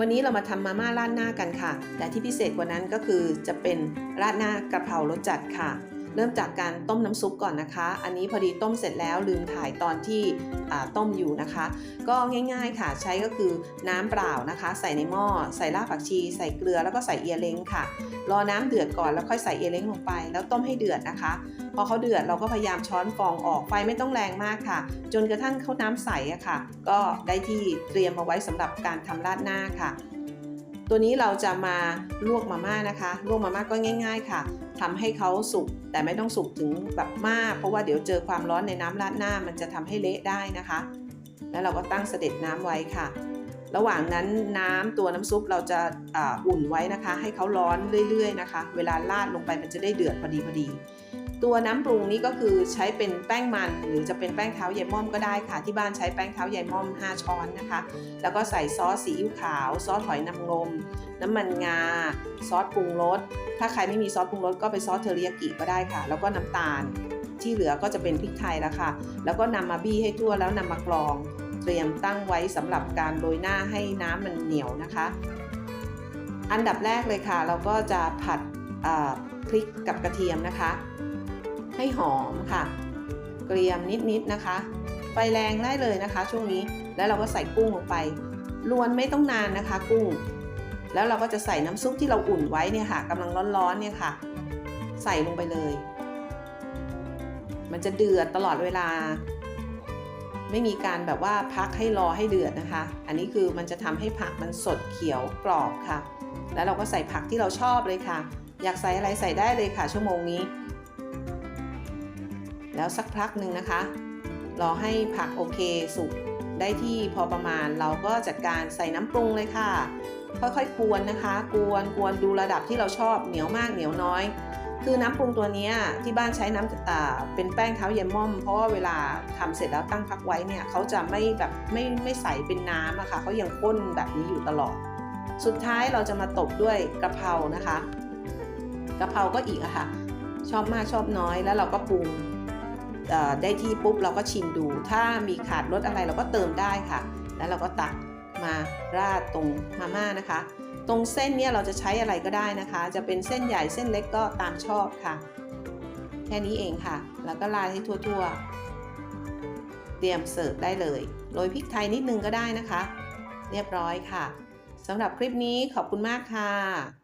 วันนี้เรามาทำมาม่าราดหน้ากันค่ะ แต่ที่พิเศษกว่านั้นก็คือจะเป็นราดหน้ากระเพรารสจัดค่ะ เริ่มจากการต้มน้ำซุปก่อนนะคะ อันนี้พอดีต้มเสร็จแล้วลืมถ่ายตอนที่ต้มอยู่นะคะ ก็ง่ายๆค่ะใช้ก็คือน้ำเปล่านะคะ ใส่ในหม้อใส่รากผักชี ใส่เกลือแล้วก็ใส่เอียเล้งค่ะ รอน้ำเดือดก่อนแล้วค่อยใส่เอียเล้งลงไป แล้วต้มให้เดือดนะคะ พอเขาเดือดเราก็พยายามช้อนฟองออกไฟไม่ต้องแรงมากค่ะ จนกระทั่งเขาน้ำใสอะค่ะ ก็ได้ที่เตรียมมาไว้สำหรับการทำราดหน้าค่ะตัวนี้เราจะมาลวกมาม่านะคะ ลวกมาม่าก็ง่าย ๆ ค่ะ ทำให้เขาสุกแต่ไม่ต้องสุกถึงแบบมาก เพราะว่าเดี๋ยวเจอความร้อนในน้ำราดหน้ามันจะทำให้เละได้นะคะ แล้วเราก็ตั้งเสด็จน้ำไว้ค่ะ ระหว่างนั้นน้ำตัวน้ำซุปเราจะอ,อุ่นไว้นะคะ ให้เขาร้อนเรื่อย ๆ นะคะ เวลาราดลงไปมันจะได้เดือดพอดีพอดี ตัวน้ำปรุงนี้ก็คือใช้เป็นแป้งมัน หรือจะเป็นแป้งเท้ายายม่อมก็ได้ค่ะ ที่บ้านใช้แป้งเท้ายายม่อม 5 ช้อนนะคะ แล้วก็ใส่ซอสซีอิ๊วขาว ซอสหอยนางรมน้ำมันงา ซอสปรุงรสถ้าใครไม่มีซอสปรุงรสก็ไปซอสเทอริยากิก็ได้ค่ะ แล้วก็น้ำตาลที่เหลือก็จะเป็นพริกไทยแล้วค่ะ แล้วก็นำมาบี้ให้ทั่วแล้วนำมากรอง เตรียมตั้งไว้สำหรับการโรยหน้าให้น้ำมันเหนียวนะคะ อันดับแรกเลยค่ะ เราก็จะผัดพริกกับกระเทียมนะคะ ให้หอมค่ะ เกรียมนิดๆนะคะ ไฟแรงได้เลยนะคะ ช่วงนี้แล้วเราก็ใส่กุ้งลงไปลวนไม่ต้องนานนะคะ กุ้ง แล้วเราก็จะใส่น้ำซุปที่เราอุ่นไว้เนี่ยค่ะกำลังร้อนๆเนี่ยค่ะ ใส่ลงไปเลย มันจะเดือดตลอดเวลา ไม่มีการแบบว่าพักให้รอให้เดือดนะคะ อันนี้คือมันจะทำให้ผักมันสดเขียวกรอบค่ะ แล้วเราก็ใส่ผักที่เราชอบเลยค่ะ อยากใส่อะไรใส่ได้เลยค่ะ ชั่วโมงนี้ แล้วสักพักหนึ่งนะคะ รอให้ผักโอเคสุกได้ที่พอประมาณเราก็จัดการใส่น้ำปรุงเลยค่ะ ค่อยๆกวนนะคะ กวนกวนดูระดับที่เราชอบเหนียวมากเหนียวน้อย คือน้ำปรุงตัวนี้ที่บ้านใช้น้ำเป็นแป้งเท้าเยายม่อม เพราะว่าเวลาทำเสร็จแล้วตั้งพักไว้เนี่ยเขาจะไม่แบบไม่ไม่ใสเป็นน้ำอะค่ะเขายังข้นแบบนี้อยู่ตลอด สุดท้ายเราจะมาตบด้วยกระเพรานะคะกะเพราก็อีกอะค่ะ ชอบมากชอบน้อยแล้วเราก็ปรุง ได้ที่ปุ๊บเราก็ชิมดู ถ้ามีขาดรสอะไรเราก็เติมได้ค่ะ แล้วเราก็ตักมาราดตรงมาม่านะคะ ตรงเส้นเนี่ยเราจะใช้อะไรก็ได้นะคะ จะเป็นเส้นใหญ่เส้นเล็กก็ตามชอบค่ะ แค่นี้เองค่ะ แล้วก็ราดให้ทั่วๆ เตรียมเสิร์ฟได้เลยโรยพริกไทยนิดนึงก็ได้นะคะ เรียบร้อยค่ะสำหรับคลิปนี้ขอบคุณมากค่ะ